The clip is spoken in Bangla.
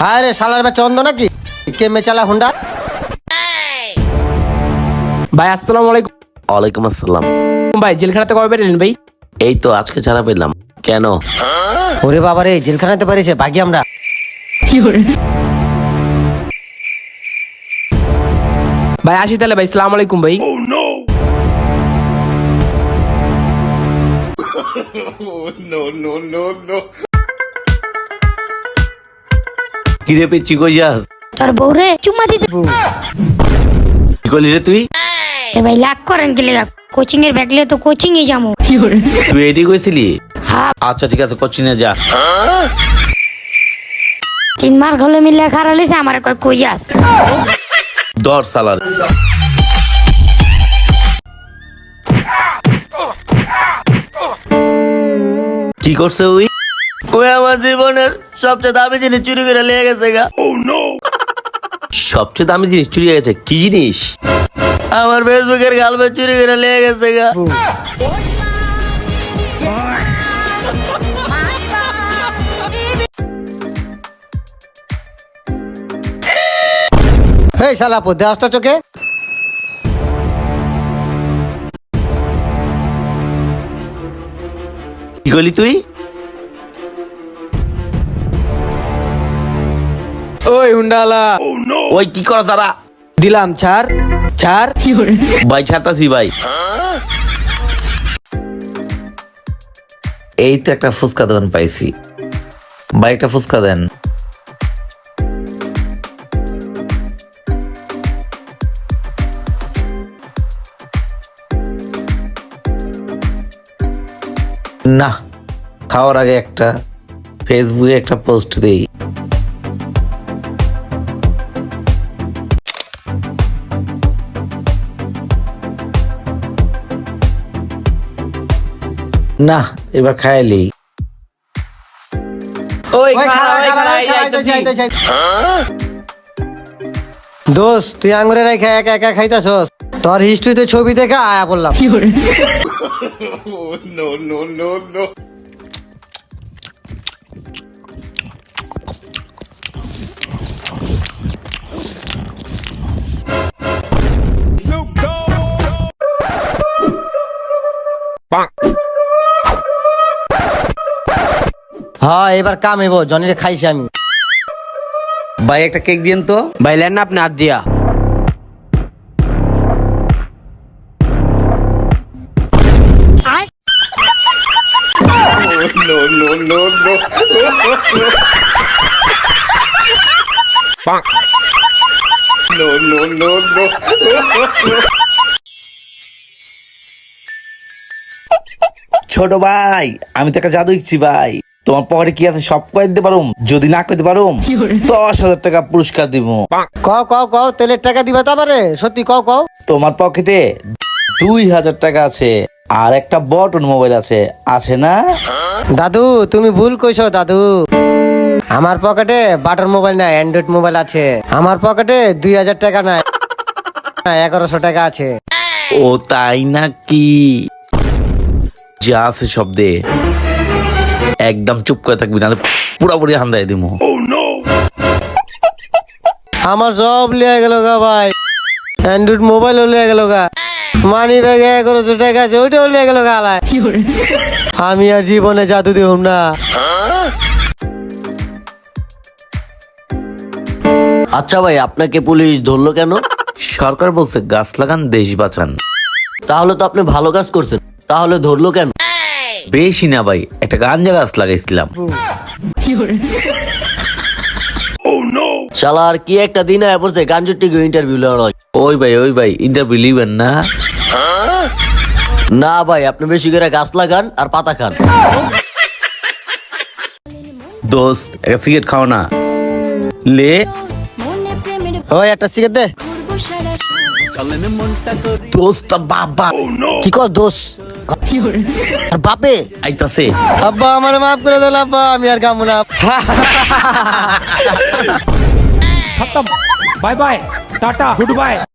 হ্যাঁ রে শালার বা চন্দ নাকি? কে মেচালা হুন্ডা? ভাই আসসালামু আলাইকুম। ওয়ালাইকুম আসসালাম। ভাই জেলখানাতে কবে বেরোলেন ভাই? এই তো আজকে ছাড়া পেলাম। কেন? ওরে বাবা রে জেলখানাতে পারিছে বাকি আমরা। ভাই আসি তাহলে ভাই সালাম আলাইকুম ভাই। কিরে পেচ্ছি কই যাস? তোর বউরে চুম্মা দিতে কি করলি রে তুই? এ ভাই লাগ করেন গেলে কোচিং এর ব্যাগলে তো কোচিং এ যাব তুই এডি কইছিলি? হ্যাঁ আচ্ছা ঠিক আছে কোচিনে যা। তিন মার ঘলে মিলে খারালিছে আমার কয় কই যাস? দর সালার কি করছে ওই? ওই আমার জীবনের সবচেয়ে দামি জিনিস চুরি করে লেগে গেছে গা। সবচেয়ে দামি জিনিস চুরি হয়ে গেছে কি জিনিস? আমার ফেসবুকের গালবে চুরি করে লেগে গেছে গা। এই শালা পো দেওয়াসটা চোখে? কি করলি তুই? ওই হুন্ডালা। ওই কি করো তারা? দিলাম ছাড় ছাড়। ভাই ছাড়তাছি ভাই। এই তো একটা ফুচকা দোকান পাইছি। ভাই একটা ফুচকা দেন। না খাওয়ার আগে একটা ফেসবুকে একটা পোস্ট দেই। না এবার খাইলি। ওই খাড়া, খাড়া, এই। দোস্ত তুই আঙ্গুরে রেখে একা একা খাইতাছস। তোর হিস্ট্রিতে ছবি দেখে আয়া বললাম হ্যাঁ এবার কাম এবো জনিরে খাইছি আমি। ভাই একটা কেক দিন তো। ভাই লেন না আপনি হাত দিয়া। ছোট ভাই আমি তো একটা জাদু ইচ্ছি ভাই। তোমার পকেটে কি আছে? সব কয়ে দিতে পারুম? যদি না কইতে পারুম দশ হাজার টাকা পুরস্কার দিব। কও কও কও তেলের টাকা দিবা তা পারে সত্যি কও কও। তোমার পকেটে দুই হাজার টাকা আছে আর একটা বটন মোবাইল আছে। আছে না? দাদু তুমি ভুল কইছো দাদু। আমার পকেটে বাটার মোবাইল নাই অ্যান্ড্রয়েড মোবাইল আছে। আমার পকেটে দুই হাজার টাকা নাই এগারোশো টাকা আছে। ও তাই নাকি? যা আছে শব্দে একদম চুপ করে থাকবি নাহলে পুরাপুরি হান্দাই দিব আমার সব লিয়ে গেল গা ভাই। অ্যান্ড্রয়েড মোবাইলও লিয়ে গেল গা। মানি ব্যাগে এগারোশো টাকা আছে ওইটাও লিয়ে গেল গা আলায়। আমি আর জীবনে জাদু দিহুম না। আচ্ছা ভাই আপনাকে পুলিশ ধরলো কেন? সরকার বলছে গাছ লাগান দেশ বাঁচান। তাহলে তো আপনি ভালো কাজ করছেন। তাহলে ধরলো কেন? বেশি না ভাই একটা গাঞ্জা গাছ লাগাইছিলাম। শালা আর কি একটা দিন আয় পড়ছে গাঞ্জুর টিকে ইন্টারভিউ নেওয়ার ওই ভাই ওই ভাই ইন্টারভিউ লিবেন না। না ভাই আপনি বেশি করে গাছ লাগান আর পাতা খান। দোস্ত একটা সিগারেট খাও না। লে। ওই একটা সিগারেট দে। দোস্ত বাবা। কি কর আর বাপে? আইতাছে। আব্বা আমার মাফ করে দেন আব্বা আমি আর কামু না। Bye bye ta ta good bye.